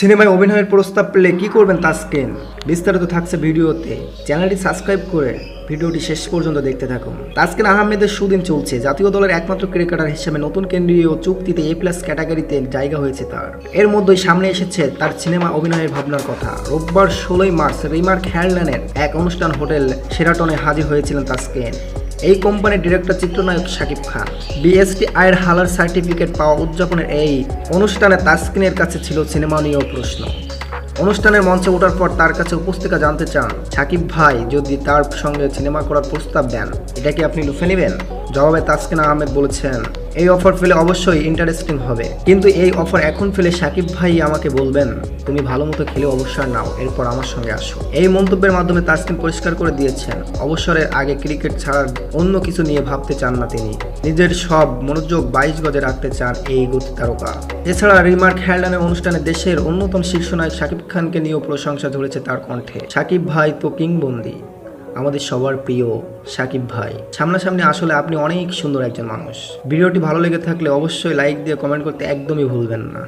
সিনেমায় অভিনয়ের প্রস্তাব পেলে কি করবেন তাসকিন? বিস্তারিত থাকছে ভিডিওতে। চ্যানেলটি সাবস্ক্রাইব করে ভিডিওটি শেষ পর্যন্ত দেখতে থাকুন। তাসকিন আহমেদের সুদিন চলছে। জাতীয় দলের একমাত্র ক্রিকেটার হিসেবে নতুন কেন্দ্রীয় চুক্তিতে এ প্লাস ক্যাটাগরিতে জায়গা হয়েছে তার। এর মধ্যেই সামনে এসেছে তার সিনেমা অভিনয়ের ভাবনার কথা। রোববার ষোলোই মার্চ রিমার খেয়ারল্যান্ডের এক অনুষ্ঠান হোটেল সেরাটনে হাজির হয়েছিলেন তাসকিন। এই কোম্পানির ডিরেক্টর চিত্রনায়ক শাকিব খান। বিএসটি আয়ের হালার সার্টিফিকেট পাওয়া উদযাপনের এই অনুষ্ঠানে তাসকিনের কাছে ছিল সিনেমা নিয়েও প্রশ্ন। অনুষ্ঠানের মঞ্চে ওঠার পর তার কাছে উপস্থিতা জানতে চান সাকিব ভাই, যদি তার সঙ্গে সিনেমা করার প্রস্তাব দেন, এটা কি আপনি লুফে নেবেন? জবাবে তাসকিন আহমেদ বলেছেন, এই অফার পেলে অবশ্যই ইন্টারেস্টিং হবে। কিন্তু এই অফার এখন পেলে সাকিব ভাই আমাকে বলবেন, তুমি ভালো মতো খেলে অবসর নাও, এরপর আমার সঙ্গে আসো। এই মন্তব্যের মাধ্যমে তাসকিন পরিষ্কার করে দিয়েছেন, অবসরের আগে ক্রিকেট ছাড়ার অন্য কিছু নিয়ে ভাবতে চান না তিনি। নিজের সব মনোযোগ বাইশ গজে রাখতে চান এই গতি তারকা। এছাড়া রিমার খেয়ালানের অনুষ্ঠানে দেশের অন্যতম শীর্ষ নায়ক শাকিব খানকে নিয়েও প্রশংসা ঝরেছে তার কণ্ঠে। সাকিব ভাই তো কিংবন্দি আমাদের সবার প্রিয় সাকিব ভাই। সামনাসামনি আসলে আপনি অনেক সুন্দর একজন মানুষ। ভিডিওটি ভালো লেগে থাকলে অবশ্যই লাইক দিয়ে কমেন্ট করতে একদমই ভুলবেন না।